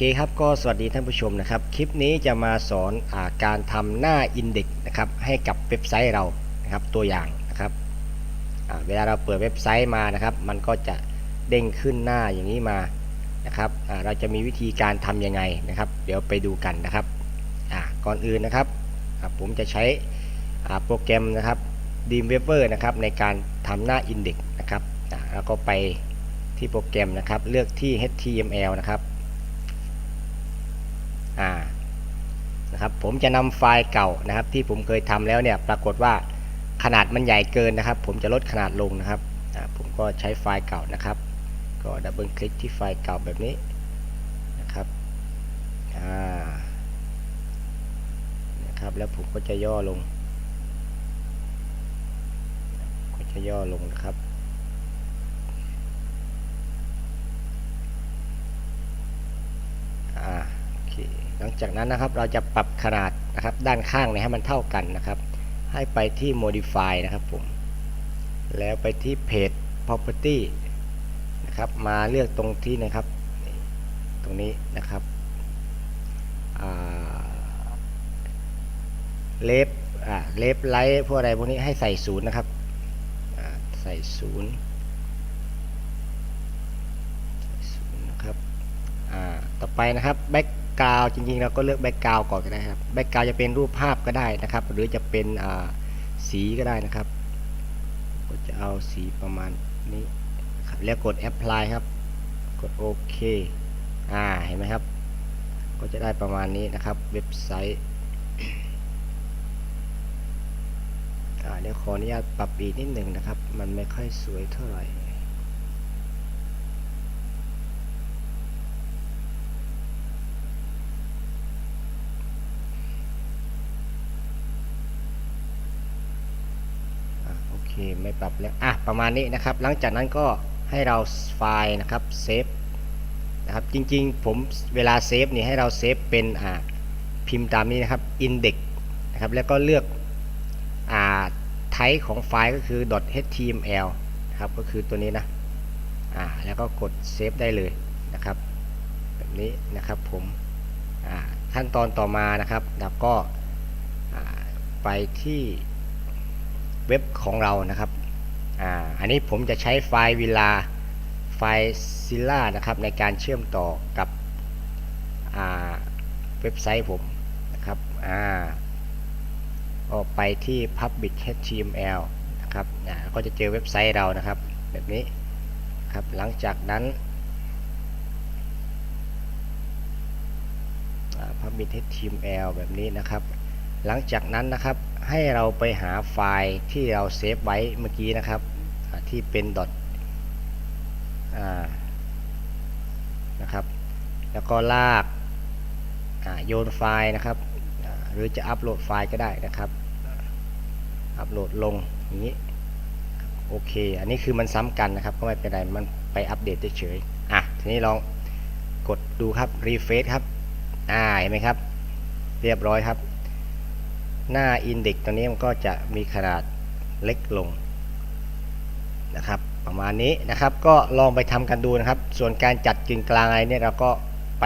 เคครับก็สวัสดีท่านผู้ชมนะครับ คลิปนี้จะมาสอนอาการทำหน้าอินเด็กนะครับให้กับเว็บไซต์เรานะครับตัวอย่างนะครับเวลาเราเปิดเว็บไซต์มานะครับ มันก็จะเด้งขึ้นหน้าอย่างนี้มานะครับเราจะมีวิธีการทำยังไงนะครับ เดี๋ยวไปดูกันนะครับก่อนอื่นนะครับผมจะใช้โปรแกรมนะครับ Dreamweaver นะครับในการทำหน้าอินเด็กนะครับแล้วก็ไปที่โปรแกรมนะครับ เลือกที่ HTML นะครับ อ่า นะครับผมจะนำไฟล์เก่านะครับ ที่ผมเคยทำแล้วเนี่ยปรากฏว่าขนาดมันใหญ่เกินนะครับ ผมจะลดขนาดลงนะครับผมก็ใช้ไฟล์เก่านะครับ ก็ดับเบิลคลิกที่ไฟล์เก่าแบบนี้นะครับนะครับแล้วผมก็จะย่อลง ก็จะย่อลงนะครับ อ่า โอเค หลังจากนั้นนะครับเราจะปรับขนาดนะครับด้านข้างเนี่ยให้มันเท่ากันนะครับ ให้ไปที่ modify นะครับผมแล้วไปที่ page property นะครับมาเลือกตรงที่นะครับ ตรงนี้นะครับเลฟอ่าเลฟไลท์พวกอะไรพวกนี้ให้ใส่ศูนย์นะครับใส่ศูนย์ใส่ศูนย์นะครับต่อไปนะครับแบ็ก กราวจริงๆ เราก็เลือกแบ็กกราวก่อนก็ได้ครับแบ็กกราวจะเป็นรูปภาพก็ได้นะครับ หรือจะเป็นสีก็ได้นะครับ ก็จะเอาสีประมาณนี้ครับแล้วกด apply ครับ กดโอเคอ่าเห็นไหมครับ ก็จะได้ประมาณนี้นะครับ เว็บไซต์อ่าเดี๋ยวขออนุญาตปรับอีกนิดหนึ่งนะครับ มันไม่ค่อยสวยเท่าไหร่ อะโอเค ไม่ปรับแล้วอะประมาณนี้นะครับ หลังจากนั้นก็ให้เราไฟล์นะครับเซฟนะครับจริงๆผมเวลาเซฟนี่ให้เราเซฟเป็นอ่าพิมพ์ตามนี้นะครับ index นะครับแล้วก็เลือกอ่าไทป์ของไฟล์ก็คือ .html นะครับก็คือตัวนี้นะอ่าแล้วก็กดเซฟได้เลยนะครับแบบนี้นะครับผมอ่าขั้นตอนต่อมานะครับแล้วก็อ่าไปที่ เว็บของเรานะครับอ่าอันนี้ผมจะใช้ไฟล์เวลาไฟล์ซิล่านะครับในการเชื่อมต่อกับอ่าเว็บไซต์ผมนะครับอ่าก็ไปที่ public html นะครับอ่าก็จะเจอเว็บไซต์เรานะครับ แบบนี้ครับหลังจากนั้นอ่า public html แบบนี้นะครับ หลังจากนั้นนะครับ ให้เราไปหาไฟล์ที่เราเซฟไว้เมื่อกี้นะครับที่เป็นดอทนะครับ แล้วก็ลากาโยนไฟล์นะครับ หรือจะอัปโหลดไฟล์ก็ได้นะครับ อัปโหลดลงอย่างนี้โอเค อันนี้คือมันซ้ำกันนะครับ ก็ไม่เป็นไร มันไปอัปเดตเฉยๆอะ ทีนี้ลองกดดูครับ รีเฟซครับ อ่า เห็นไหมครับ เรียบร้อยครับ หน้าอินเด็กตัวนี้มันก็จะมีขนาดเล็กลงนะครับ ประมาณนี้นะครับ ก็ลองไปทำกันดูนะครับ ส่วนการจัดกึ่งกลางอะไรเนี่ยเราก็ไป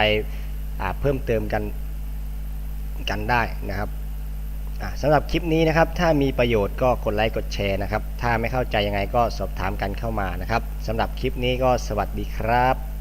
เพิ่มเติมกันกันได้นะครับอ่าสำหรับคลิปนี้นะครับ ถ้ามีประโยชน์ก็กดไลค์กดแชร์นะครับ ถ้าไม่เข้าใจยังไงก็สอบถามกันเข้ามานะครับสำหรับคลิปนี้ก็สวัสดีครับ